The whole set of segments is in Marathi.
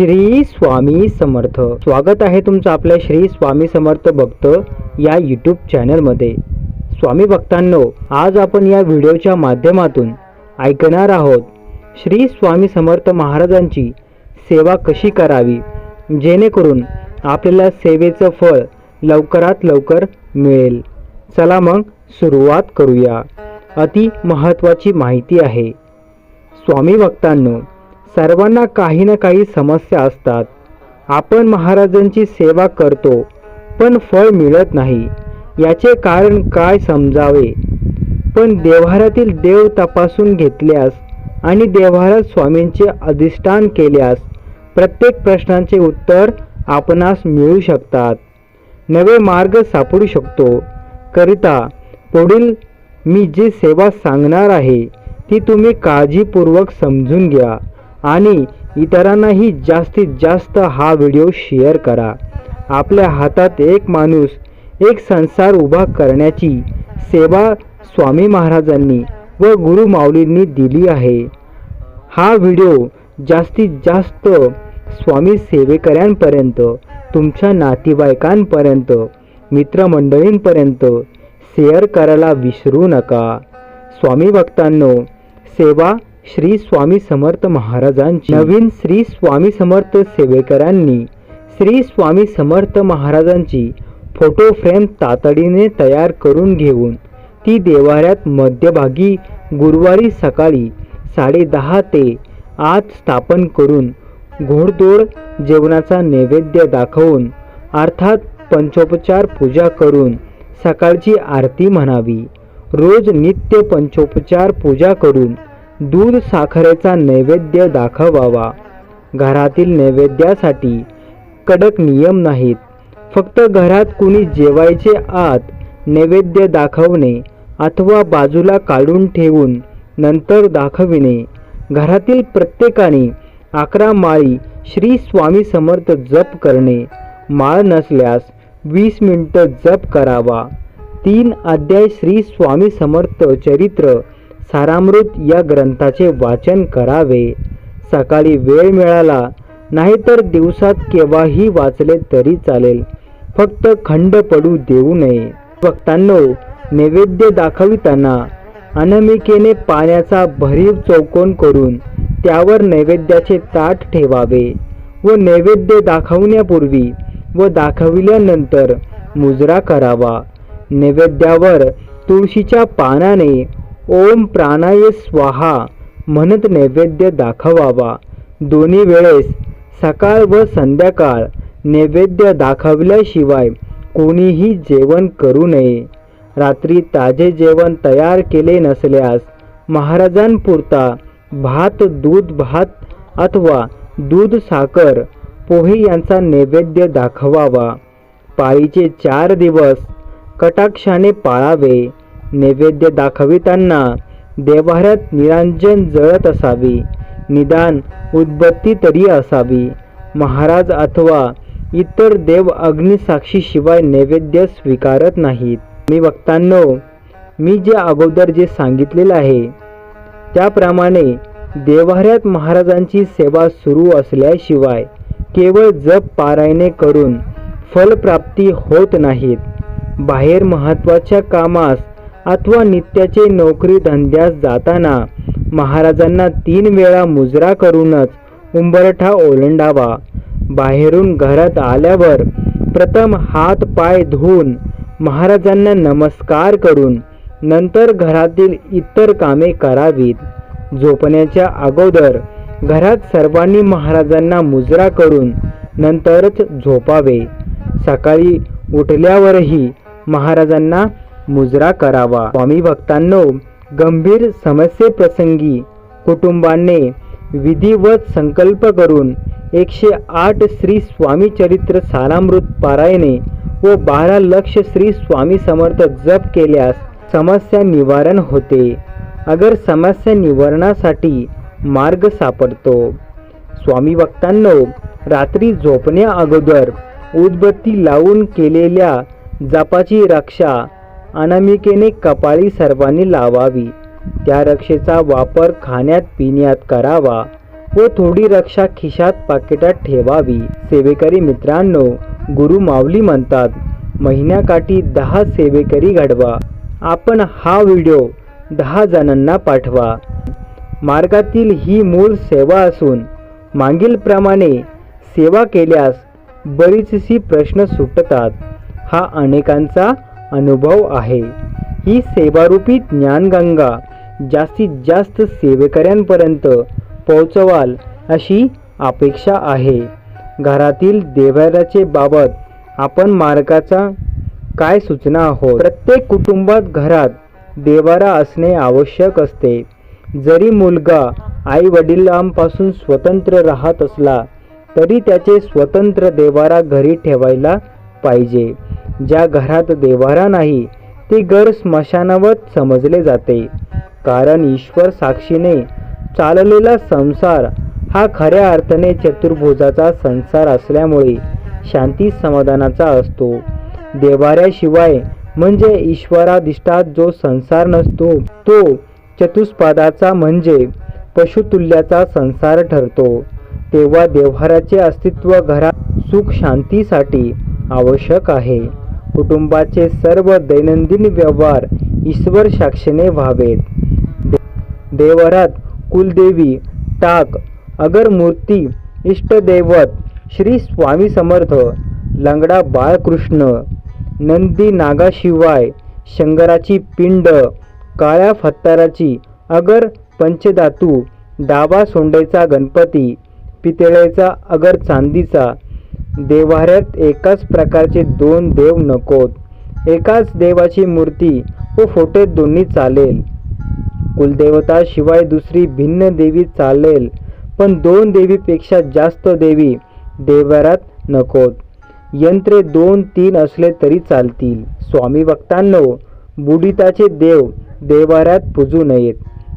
श्री स्वामी समर्थ. स्वागत आहे तुमचं आपल्या श्री स्वामी समर्थ भक्त या यूट्यूब चॅनलमध्ये स्वामी भक्तांनो आज आपण या व्हिडिओच्या माध्यमातून ऐकणार आहोत श्री स्वामी समर्थ महाराजांची सेवा कशी करावी जेणेकरून आपल्याला सेवेचं फळ लवकरात लवकर मिळेल. चला मग सुरुवात करूया. अति महत्त्वाची माहिती आहे. स्वामी भक्तांनो सर्वांना काही ना काही समस्या असतात. आपण महाराजांची सेवा करतो पण फळ मिळत नाही. याचे कारण काय समजावे? पण देव्हारातील देव तपासून घेतल्यास आणि देव्हारात स्वामींचे अधिष्ठान केल्यास प्रत्येक प्रश्नांचे उत्तर आपणास मिळू शकतात. नवे मार्ग सापडू शकतो. करिता पुढील मी जी सेवा सांगणार आहे ती तुम्ही काळजीपूर्वक समजून घ्या. आणि इतरांनाही जास्तीत जास्त हा व्हिडिओ शेअर करा. आपल्या हातात एक माणूस एक संसार उभा करण्याची सेवा स्वामी महाराजांनी व गुरु माऊलींनी दिली आहे. हा व्हिडिओ जास्तीत जास्त स्वामी सेवेकऱ्यांपर्यंत तुमच्या नातेवाईकांपर्यंत मित्रमंडळींपर्यंत शेअर करायला विसरू नका. स्वामी भक्तांनो सेवा श्री स्वामी समर्थ महाराजांची. नवीन श्री स्वामी समर्थ सेवेकरांनी श्री स्वामी समर्थ महाराजांची फोटो फ्रेम तातडीने तयार करून घेऊन ती देवाऱ्यात मध्यभागी गुरुवारी सकाळी साडेदहा ते आत स्थापन करून घोडदोड जेवणाचा नैवेद्य दाखवून अर्थात पंचोपचार पूजा करून सकाळची आरती म्हणावी. रोज नित्य पंचोपचार पूजा करून दूध साखरेचा नैवेद्य दाखवावा. घरातील नैवेद्यासाठी कडक नियम नाहीत. फक्त घरात कुणी जेवायचे आत नैवेद्य दाखवणे अथवा बाजूला काढून ठेवून नंतर दाखविणे. घरातील प्रत्येकाने अकरा माळी श्री स्वामी समर्थ जप करणे. माळ नसल्यास वीस मिनटं जप करावा. तीन अध्याय श्री स्वामी समर्थ चरित्र सारामृत या ग्रंथाचे वाचन करावे. सकाळी वेळ मिळाला नाहीतर दिवसात केव्हाही वाचले तरी चालेल. फक्त खंड पडू देऊ नये. भक्तांनो नैवेद्य दाखविताना अनामिकेने पाण्याचा भरीव चौकोन करून त्यावर नैवेद्याचे ताट ठेवावे व नैवेद्य दाखवण्यापूर्वी व दाखविल्यानंतर मुजरा करावा. नैवेद्यावर तुळशीच्या पानाने ओम प्राणाय स्वाहा म्हणत नैवेद्य दाखवावा. दोन्ही वेळेस सकाळ व संध्याकाळ नैवेद्य दाखवल्याशिवाय कोणीही जेवण करू नये. रात्री ताजे जेवण तयार केले नसल्यास महाराजांपुरता भात दूध भात अथवा दूध साखर पोहे यांचा नैवेद्य दाखवावा. पाळीचे चार दिवस कटाक्षाने पाळावे. नैवेद्य दाखविताना देवाऱ्यात निरांजन जळत असावी. निदान उद्बत्ती तरी असावी. महाराज अथवा इतर देव अग्निसाक्षीशिवाय नैवेद्य स्वीकारत नाहीत. मी वक्तांनो मी जे अगोदर जे सांगितलेलं आहे त्याप्रमाणे देवाऱ्यात महाराजांची सेवा सुरू असल्याशिवाय केवळ जप पारायणे करून फलप्राप्ती होत नाहीत. बाहेर महत्त्वाच्या कामास अथवा नित्याचे नोकरी धंद्यास जाताना महाराजांना तीन वेळा मुजरा करूनच उंबरठा ओलंडावा. बाहेरून घरात आल्यावर प्रथम हात पाय धुवून महाराजांना नमस्कार करून नंतर घरातील इतर कामे करावीत. झोपण्याच्या अगोदर घरात सर्वांनी महाराजांना मुजरा करून नंतरच झोपावे. सकाळी उठल्यावरही महाराजांना मुजरा करावा. स्वामी भक्तांनो गंभीर समस्येप्रसंगी कुटुंबाने विधिवत संकल्प करून एकशे आठ श्री स्वामी चरित्र सारामृत पारायणे व बारा लक्ष श्री स्वामी समर्थ जप केल्यास समस्या निवारण होते. अगर समस्या निवारणासाठी मार्ग सापडतो. स्वामी भक्तांनो रात्री झोपण्या अगोदर उदबत्ती लावून केलेल्या जपाची रक्षा अनामिकेने कपाळी सर्वांनी लावावी. त्या रक्षेचा वापर खाण्यात पिण्यात करावा व थोडी रक्षा खिशात पाकिटात ठेवावी. सेवेकरी मित्रांनो गुरु माऊली म्हणतात महिन्याकाठी दहा सेवेकरी घडवा. आपण हा व्हिडिओ दहा जणांना पाठवा. मार्गातील ही मूळ सेवा असून मागीलप्रमाणे सेवा केल्यास बरीचशी प्रश्न सुटतात. हा अनेकांचा अनुभव आहे. ही सेवारूपी ज्ञानगंगा जास्तीत जास्त सेवेकऱ्यांपर्यंत पोहोचवाल अशी अपेक्षा आहे. घरातील देवाऱ्याचे बाबत आपण मार्गाचा काय सूचना आहोत? प्रत्येक कुटुंबात घरात देवारा असणे आवश्यक असते. जरी मुलगा आई वडिलांपासून स्वतंत्र राहत असला तरी त्याचे स्वतंत्र देवारा घरी ठेवायला पाहिजे. ज्या घरात देवारा नाही ते घर स्मशानावत समजले जाते. कारण ईश्वर साक्षीने चाललेला संसार हा खऱ्या अर्थाने चतुर्भुजाचा संसार असल्यामुळे शांती समाधानाचा असतो. देवाऱ्याशिवाय म्हणजे ईश्वराधिष्ठात जो संसार नसतो तो चतुष्पादाचा म्हणजे पशुतुल्याचा संसार ठरतो. तेव्हा देव्हाराचे अस्तित्व घरात सुख शांतीसाठी आवश्यक आहे. कुटुंबाचे सर्व दैनंदिन व्यवहार ईश्वर साक्षीने व्हावेत. देवरात कुलदेवी टाक अगर मूर्ती इष्टदैवत श्री स्वामी समर्थ लंगडा बाळकृष्ण नंदी नागाशिवाय शंकराची पिंड काळ्या फत्ताराची अगर पंचधातू डावा सोंडेचा गणपती पितळेचा अगर चांदीचा देवाऱ्यात एकाच प्रकारचे दोन देव नकोत. एकाच देवाची मूर्ती व फोटे दोन्ही चालेल. कुलदेवता शिवाय दुसरी भिन्न देवी चालेल पण दोन देवीपेक्षा जास्त देवी देवाऱ्यात नकोत. यंत्रे दोन तीन असले तरी चालतील. स्वामी भक्तांनो बुडिताचे देव देवाऱ्यात पूजू नयेत.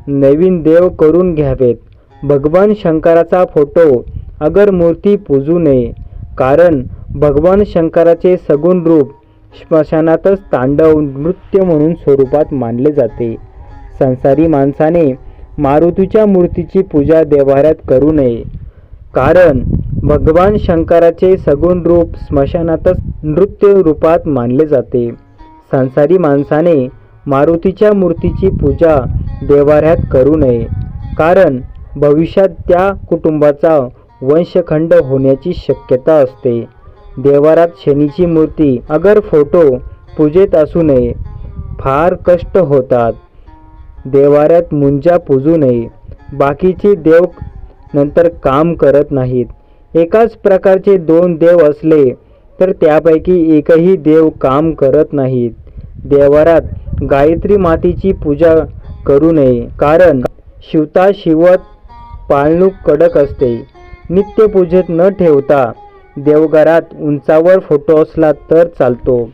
नवीन देव करून घ्यावेत. भगवान शंकराचा फोटो अगर मूर्ती पूजू नये कारण भगवान शंकराचे सगुण रूप स्मशानातच तांडव नृत्य म्हणून स्वरूपात मानले जाते. संसारी माणसाने मारुतीच्या मूर्तीची पूजा देवाऱ्यात करू नये. कारण भगवान शंकराचे सगुण रूप स्मशानातच नृत्य रूपात मानले जाते. संसारी माणसाने मारुतीच्या मूर्तीची पूजा देवाऱ्यात करू नये. कारण भविष्यात त्या कुटुंबाचा वंशखंड होण्याची शक्यता असते. देवारात शनीची मूर्ती अगर फोटो पूजेत असू नये फार कष्ट होतात. देवाऱ्यात मुंजा पूजू नये. बाकीचे देव नंतर काम करत नाहीत. एकाच प्रकारचे दोन देव असले तर त्यापैकी एकही देव काम करत नाहीत. देवारात गायत्री मातेची पूजा करू नये कारण शिवता शिवत पाळणूक कडक असते. नित्य पूजेत न ठेवता देवघरात उंचावर फोटो असला तर चालतो.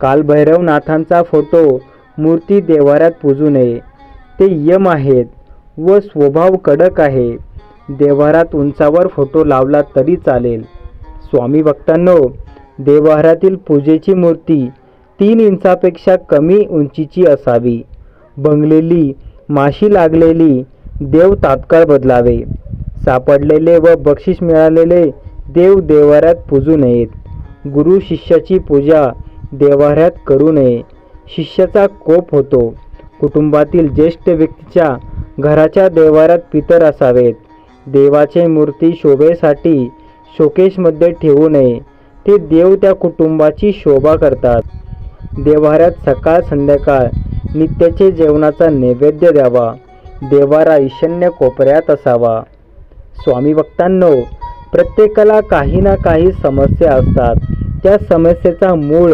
कालभैरवनाथांचा फोटो मूर्ती देवाऱ्यात पूजू नये. ते यम आहेत व स्वभाव कडक आहे. देवारात उंचावर फोटो लावला तरी चालेल. स्वामी भक्तांनो देवारातील पूजेची मूर्ती तीन इंचापेक्षा कमी उंचीची असावी. बंगलेली माशी लागलेली देव तात्काळ बदलावे. सापडलेले व बक्षीस मिळालेले देव देवाऱ्यात पूजू नयेत. गुरु शिष्याची पूजा देवाऱ्यात करू नये. शिष्याचा कोप होतो. कुटुंबातील ज्येष्ठ व्यक्तीच्या घराच्या देवाऱ्यात पितर असावेत. देवाचे मूर्ती शोभेसाठी शोकेशमध्ये ठेवू नये. ते देव त्या कुटुंबाची शोभा करतात. देवाऱ्यात सकाळ संध्याकाळ नित्याचे जेवणाचा नैवेद्य द्यावा. देवारा ईशान्य कोपऱ्यात असावा. स्वामी भक्तांनो प्रत्येकाला काही ना काही समस्या असतात. त्या समस्येचा मूळ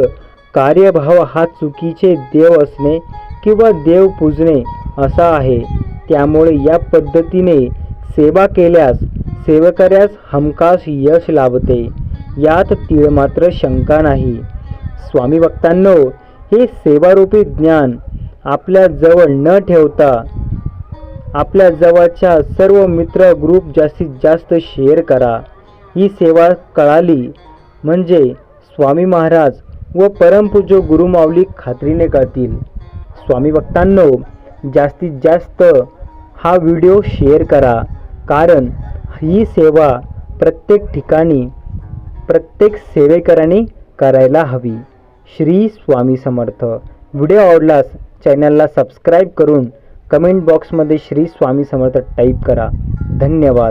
कार्यभाव हा चुकीचे देव असणे किंवा देव पूजणे असा आहे. त्यामुळे या पद्धतीने सेवा केल्यास सेवकऱ्यास हमखास यश लाभते. यात तीळ मात्र शंका नाही. स्वामी भक्तांनो हे सेवारूपी ज्ञान आपल्या जवळ न ठेवता आपल्या जवळच्या सर्व मित्र ग्रुप जास्तीत जास्त शेअर करा. ही सेवा कळाली म्हणजे स्वामी महाराज व परमपूज्य गुरुमावली खात्रीने करतील. स्वामी भक्तांनो जास्तीत जास्त हा व्हिडिओ शेअर करा. कारण ही सेवा प्रत्येक ठिकाणी प्रत्येक सेवेकरांनी करायला हवी. श्री स्वामी समर्थ. व्हिडिओ आवडल्यास चॅनलला सबस्क्राईब करून कमेंट बॉक्समध्ये श्री स्वामी समर्थ टाईप करा. धन्यवाद.